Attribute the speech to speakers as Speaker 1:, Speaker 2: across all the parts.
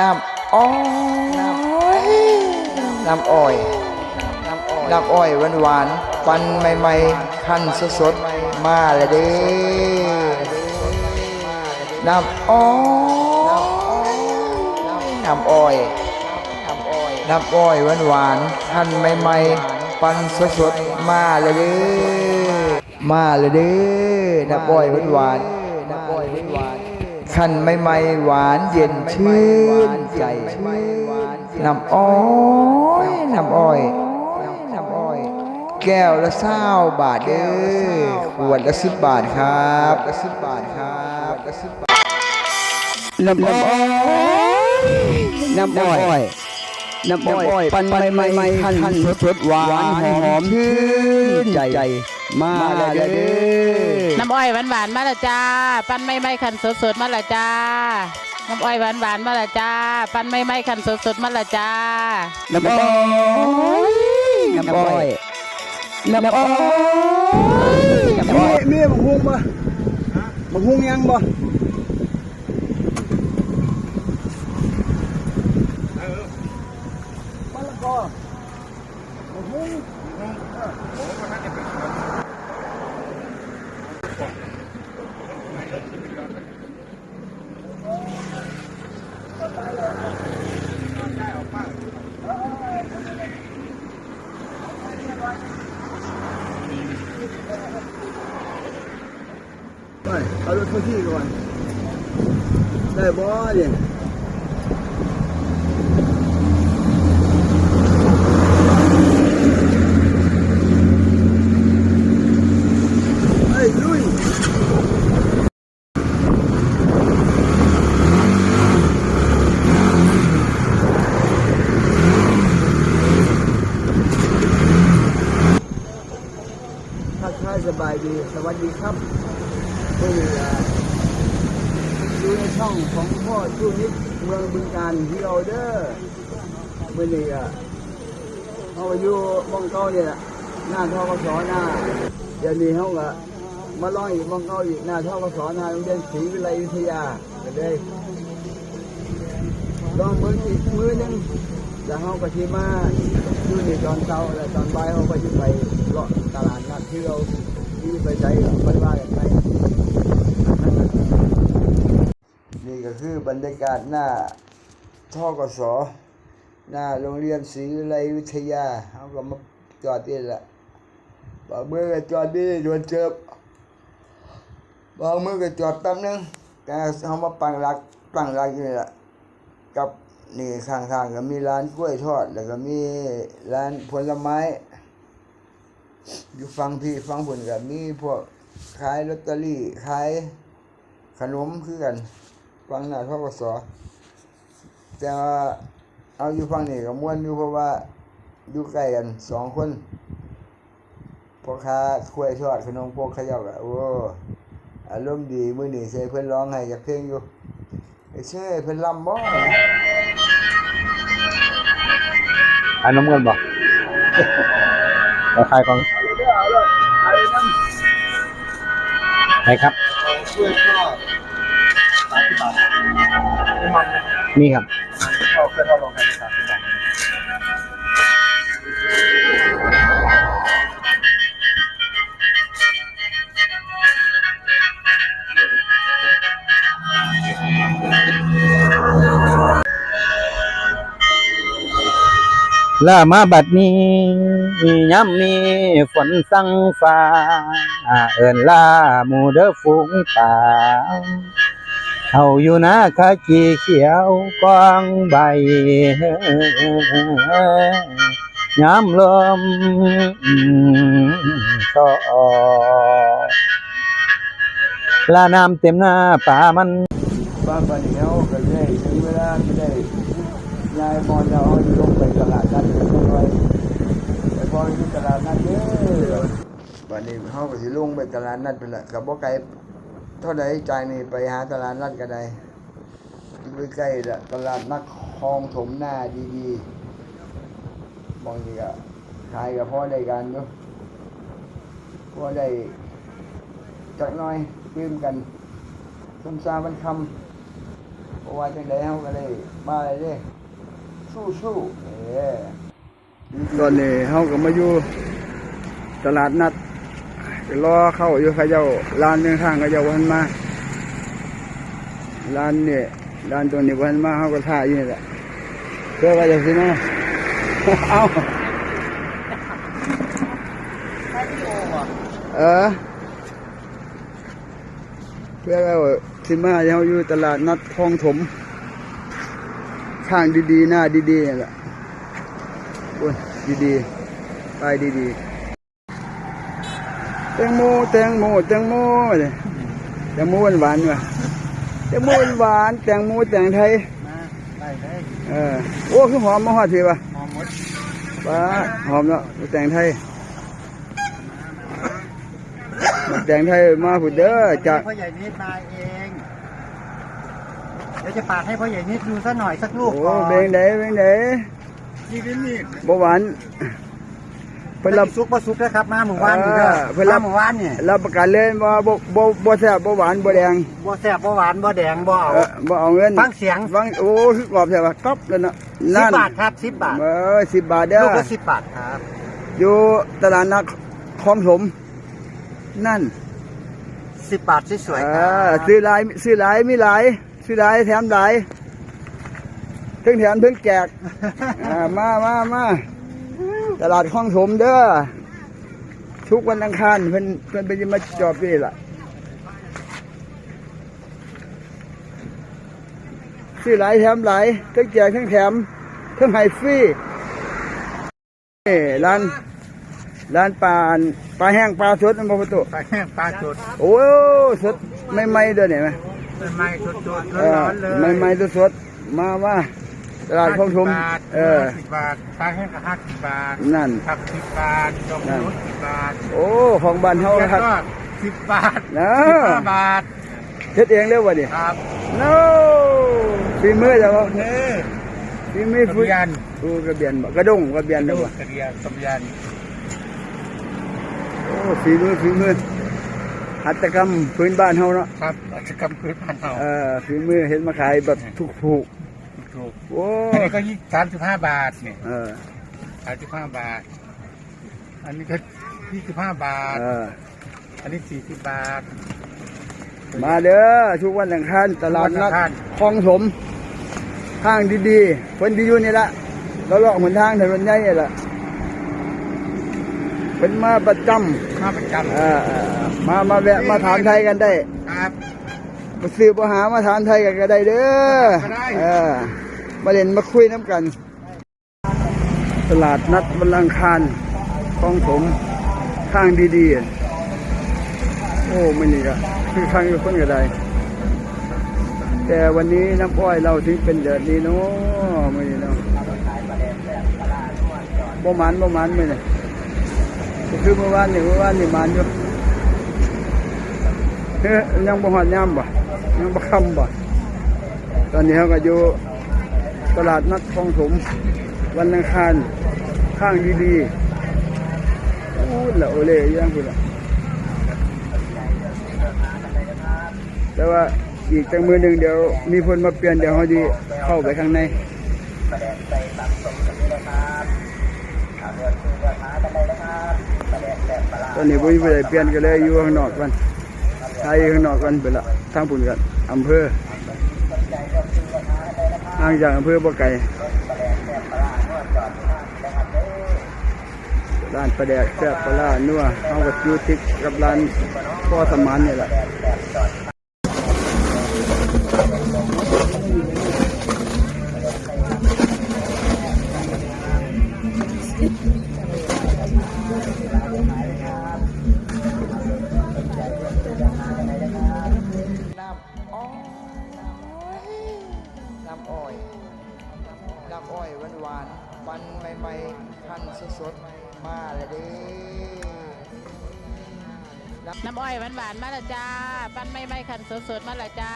Speaker 1: น้ำอ้อยน้ำอ้อยน้ำอ้อยหวานหวานๆปันใหม่ๆขั้นสดๆมาเลยเด้น้ำอ้อยน้ำอ้อยน้ำอ้อยหวานหวานๆขั้นใหม่ๆปันสดๆมาเลยเด้มาเลยเด้น้ำอ้อยหวานหวานๆน้ำอ้อยหวานหว ขั้นใหม่หวานเย็นชื่นใจน้ำอ้อยน้ำอ้อย แก้วละเศร้าบาทเด้อขวดละสิบบาทครับละสิบบาทครับละสิบบาทน้ำอ้อยน้ำอ้อย น้ำอ้อยปันใหม่ใหม่ขั้นสดหวานหอมชื่นใจ มาเลยเด้อ
Speaker 2: น้ำอ้อยหวานหวานๆมาและจ้า ปั้นไม่ไม่ขันสดสดๆมาและจ้าน้ำอ้อยหวานหวานๆมาและจ้า ปั้นไม่ไม่ขันสดสดๆมาและจ้า
Speaker 1: น้ำอ้อยน้ำอ้อยน้ำอ้อยน้ำอ้อย
Speaker 3: มีบังฮุงบ่บังฮุงยังบ่มะละกอบังฮุง ไป ข้าที่ก่อน ได้บ่เนี่ยสบายดี สวัสดีครับ ก็อยู่ดูในช่องของพ่อชูนิดเมืองบึงการที่เราเด้อเมื่อนี้อะเขาอยู่บ้องเก้าเนี่ยหน้าท่อกสหน้าเดี๋ยวนี้เขาก็มาลองอีกบ้องเก้าอีกหน้าท่อกสหน้าโรงเรียนศรีวิไลวิทยาก็เลยลองเบิ่งอีกมือหนึงแล้วเขาก็ที่มาอยู่ในตอนเช้าแล้วตอนบ่ายเขาก็จะไปเลาะตลาดนัดที่เราที่ไปใจกับไปว่ากันไป
Speaker 1: นี่ก็คือบรรยากาศหน้าท่อกสหน้าโรงเรียนศรีวิไลวิทยาเขาก็มาจอดนี่แหละบางมือก็จอดนี่โดนเจ็บบางมือก็จอดแป๊บนึงแต่เขามาปังรักตั้งรักนี่แหละกับนี่ข้างๆก็มีร้านกล้วยทอด แล้วก็มีร้านผลไม้ อยู่ฟังพี่ฟังผลก็มีพวกขายลอตเตอรี่ขาย ขนมคือกันฟังหน้าทกศแต่ว่าเอาอยู่ฟังนี่ก็ม่วนอยู่เพราะว่าอยู่ใกล้กันสองคนพ่อค้ากล้วยทอดขนมพวกเขย่าก็โอ้อารมณ์ดีมื้อนี้ใส่เพิ่นร้องให้จากเพลงอยู่ไอ้เช่เพิ่นลำบ่
Speaker 3: ขายน้ำเงินบ่เราขายของ ไหนครับนี่ครับ ล่ามาบัดนี้ย้ำนี้ฝนสั่งฟ้า เอินล่าหมูเด้อฝูงป่าเขาอยู่นาคากีเขียวกองใบย้ำลมซอลาน้ำเต็มหน้าป่ามัน
Speaker 1: บ้านปานนี้เฮาก็ได้ถึงเวลาที่ได้ ยายมอนเอาอยู่ลงไปตลาดนัดเรียบร้อยไปพออยู่ตลาดนัดเด้อบัดนี้เฮาก็สิลงไปตลาดนัดพุ่นล่ะก็บ่ไกลเท่าใดจ่ายนี่ไปหาตลาดนัดก็ได้อยู่ใกล้ละตลาดนัดคลองถมหน้าดีๆมองนี่ก็ขายก็พอได้กันอยู่พอได้จักน่อยยืมกันสมซามันคำโอ้ว่าจังไดเฮาก็เลยมาเลยเด้ สู้ๆเออ
Speaker 3: ตอนนี้เฮาก็มาอยู่ตลาดนัดรอเข้าอยู่เขาเจ้าร้านข้างๆเขาเจ้าวันมาร้านนี่ร้านตัวนี้วันมาเฮาก็ท่าอยู่นี่แหละเพื่อว่าจะสิมาเอาเออเพื่อว่าสิมาเฮาอยู่ตลาดนัดคลองถม ข้างดีๆ หน้าดีๆนี่แหละโอ้ยดีๆ ไปดีๆแตงโมแตงโมแตงโมเลยแตงโมหวานหวานๆว่ะแตงโมหวานๆแตงโมแตงไทย
Speaker 1: มาได้ได้
Speaker 3: เออโอ้คือหอมมาฮอดทีว่ะ
Speaker 1: หอมหมด
Speaker 3: ป้าหอมเนาะแตงไทยมาแตงไทยมาผุดเด้อจาก
Speaker 4: พ่อใหญ่นิดมาเอง เดี๋ยวจะปาดให้พ่อใหญ่นิดดูสักหน่อยสักลูก
Speaker 3: โอ้
Speaker 4: ก่อน
Speaker 3: เบงไดเบงได
Speaker 4: นี่นี่นี่
Speaker 3: บ่หวานเพิ่นรับ
Speaker 4: ซุกบ่ซุกนะครับมาหมู่บ้านนี่เด้อ
Speaker 3: เออเพิ่นรับ
Speaker 4: มาหมู่บ้านเนี่ย
Speaker 3: รับประกันเลยว่าบ่บ่บ่แซ่บบ่หวานบ่แดง
Speaker 4: บ่แซ่บบ่หวานบ่แดงบ่เอา
Speaker 3: เออบ่เอาเงิน
Speaker 4: ฟังเสียง
Speaker 3: ฟังโอ้คือกรอบใช่ปะก๊อบเลยเนาะ
Speaker 4: สิ
Speaker 3: นั่
Speaker 4: บ
Speaker 3: น
Speaker 4: บาทครับสิบบาท
Speaker 3: เออสิบบาทเด้อ
Speaker 4: ลูกละสิบบาทครับ
Speaker 3: อยู่ตลาดนัดคลองถมนั่น
Speaker 4: สิบบาทสวย
Speaker 3: เอ
Speaker 4: ๆครั
Speaker 3: อบซื้อหลายซื้อหลายมีหลาย ซื้อหลายแถมหลายถึงแถมถึงแจกอ่ามามามาตลาดคลองถมเด้อทุกวันอังคารเพิ่นเพิ่นไปจะมาจอบนี่ล่ะซื้อหลายแถมหลายทั้งแจกทั้งแถมทั้งให้ฟรีนี่ร้านร้านปลาปลาแห้งปลาสดมันบ่ประตู
Speaker 4: ปลาแห้งปลาจุด
Speaker 3: โอ้สดใหม่ๆเด้อเนี่ยไหม
Speaker 4: เป็นไม้จุดจุด
Speaker 3: เอ
Speaker 4: ร้
Speaker 3: อ
Speaker 4: อนๆเลย
Speaker 3: ใหม่ๆสดๆมาว่าตลาดคลองถม
Speaker 4: บาท
Speaker 3: เออ
Speaker 4: สิบบาทปลาแห้งก็ห้าสิบบาท
Speaker 3: นั่น
Speaker 4: ผักสิบบาทดอก
Speaker 3: นั่น
Speaker 4: นุชสิบบาท
Speaker 3: โอ้ของบ้านเฮา
Speaker 4: แล้ว
Speaker 3: ครับ
Speaker 4: ก็สิบบาท
Speaker 3: นะ
Speaker 4: สิบห้าบาท
Speaker 3: เฮ็ดเองเด้อวะนี่
Speaker 4: ครับ
Speaker 3: โน้ฝีมือจ้ะบ่
Speaker 4: เฮ้ย
Speaker 3: ฝีมือก
Speaker 4: ระ
Speaker 3: ฝี
Speaker 4: เบียน
Speaker 3: โอ้กระเบียนบ่กระดงกระเบียน
Speaker 4: ดู
Speaker 3: เด้อบ่
Speaker 4: กระเบียนกระเบียน
Speaker 3: โอ้ฝีมือฝีมือ หัตถกรรมพื้นบ้านเฮาเนาะ
Speaker 4: ครับกิจกรรมพื้นบ้านเรา
Speaker 3: เออฝีมือเห็นมาขายแบบถูก
Speaker 4: ถูก
Speaker 3: ๆโอ้
Speaker 4: อันนี้ก็ยี่สามสิบห้าบาทเนี่ย
Speaker 3: เออ
Speaker 4: สามสิบห้าบาท อันนี้ก็ยี่สิบห้าบาท
Speaker 3: เออ
Speaker 4: อันนี้สี่สิบบาท
Speaker 3: มาเด้อทุกวันอังคารตลาดนัด
Speaker 4: ทุกวันอังคาร
Speaker 3: คลองถมทางดีๆคนที่อยู่นี่ละเราเลาะหนทางถนนใหญ่นี่ละเป็นมาประจ
Speaker 4: ข้าประจำ
Speaker 3: เออเออมา มาแวะมาถามไทยกันได้ำ
Speaker 4: ครับ
Speaker 3: มาซื้อมาหามาถามไทยกันก็ได้เด้อ
Speaker 4: ก็ได้
Speaker 3: เออมาเล่นมาคุยน้ำกัน ตลาดนัดวันอังคารคลองถมทางดีๆ โอ้ไม่นี่ก็คือทางอยู่คนก็ได้แต่วันนี้น้ำอ้อยเราถึงเป็นแบบนี้เนาะไม่นี่เนาะบ่หมันบ่หมันไม่เนี่ยก็ คือเมื่อวานนี่เมื่อวานนี่มันอยู่เฮ้ยยังบ่หอดยามบ่ยังบ่คำบ่ตอนนี้เขาก็อยู่ตลาดนัดคลองถมวันอังคารข้างดีๆอู้ละโอเล่ยังพุ่นละแต่ว่าอีกจังมือหนึ่งเดี๋ยวมีคนมาเปลี่ยนเดี๋ยวเขาดีเข้าไปข้างในแสดงใจตอนนี้ ตอนนี้ผมไปเปลี่ยนกันเลยอยู่ข้างนอกกันไทยข้างนอกกันไปละทางปุ่นกันอำเภอห่างจากอำเภอบ่ไกลร้านประแดกแซ่บปลาร้านัวเอากับยูติกกับร้านพ่อสมานนี่แหละ
Speaker 1: หวานหวานๆปันใหม่ๆพันสดๆ มาเลยเด้
Speaker 2: น้ำอ้อยหวานๆมาและจ้า ปั้นไม่ไม่ขันสดๆมาและจ้า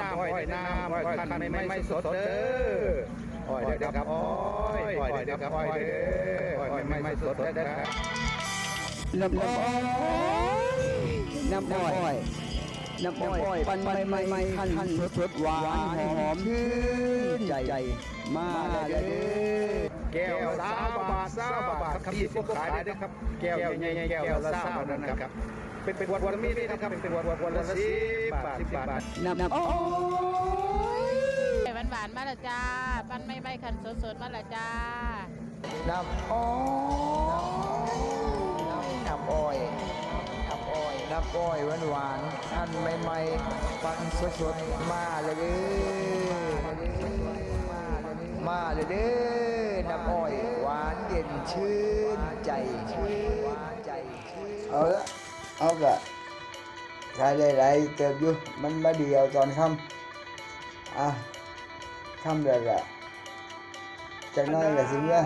Speaker 5: น้ำอ้อยน้ำอ้อยคันไม่ไม่สดเด้ออ้อยเด็กกับอ้อยอ้อยเด็กกับอ้อยเด้ออ้อยไม่ไม่สดเด้อ
Speaker 1: น้ำอ้อยน้ำอ้อย
Speaker 3: น้ำอ้อยปันใหม่ๆขั้นสดๆหวานหอมชื่นใจ มาเด้
Speaker 5: แก้วสาบาทสาบาทครับพี่พวกขายได้ครับ แก้วใหญ่ๆแก้วละสามนะครับเป็นเป็นวันมีนี่นะครับเป็นวันวันละสิบบาทสิบบาท
Speaker 3: น้ำอ้อย
Speaker 2: หวานหวานมาละจ้าปั้นไม่ไม่คันสดสดมาละจ้า
Speaker 1: น้ำอ้อยน้ำอ้อย น้ำอ้อยหวานหวานๆท่านใหม่ๆ ปันสดสดๆมาเลยเด้อมาเลยเด้อน้ำอ้อยหวานเย็นชื่นใจชื่นใจเอาละเอากะใช้ได้หลายเติบอยู่มันมาเดียวตอนค่ำอะค่ำเลยกะจักหน้อยกับสิเมื่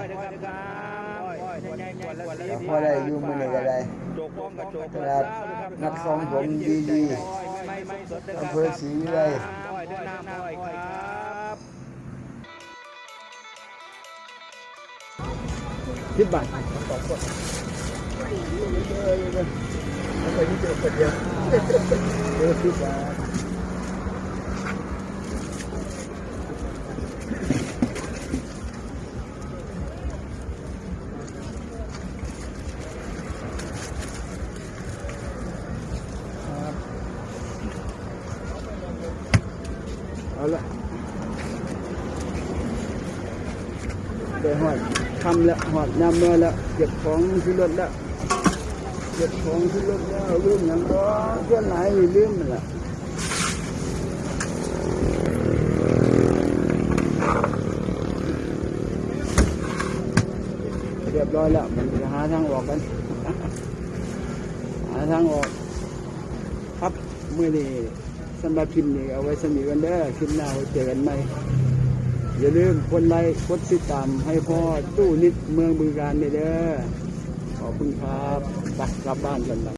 Speaker 1: อพอได้อยู่มือนี้ก็ได้
Speaker 5: โจกป้องกับโจก
Speaker 1: ตลาดนัดของผมดีๆอำเภอศรีวิไล
Speaker 5: อ้อยด้วยน้ำอ้อยครับ
Speaker 3: สิบบาทไปที่เจอคนเดียวเจอสิบบาท เอาละได้หอดทำแล้วหอดยำเมื่อแล้วเก็บของที่รถแล้วเก็บของที่รถแล้วลืมอย่างก็เพื่อนไหนลืมมันละเรียบร้อยแล้วมันจะหาทางออกกันหาทางออก ครับเมื่อนี้ สำหรับคลิปนี้เอาไว้สนิทกันเด้อคลิปหน้าไว้เจอกันใหม่ อย่าลืมกดไลค์กดติดตามให้พ่อตู้นิดเมืองบึงการเด้อขอบคุณครับไปกลับบ้านกันไป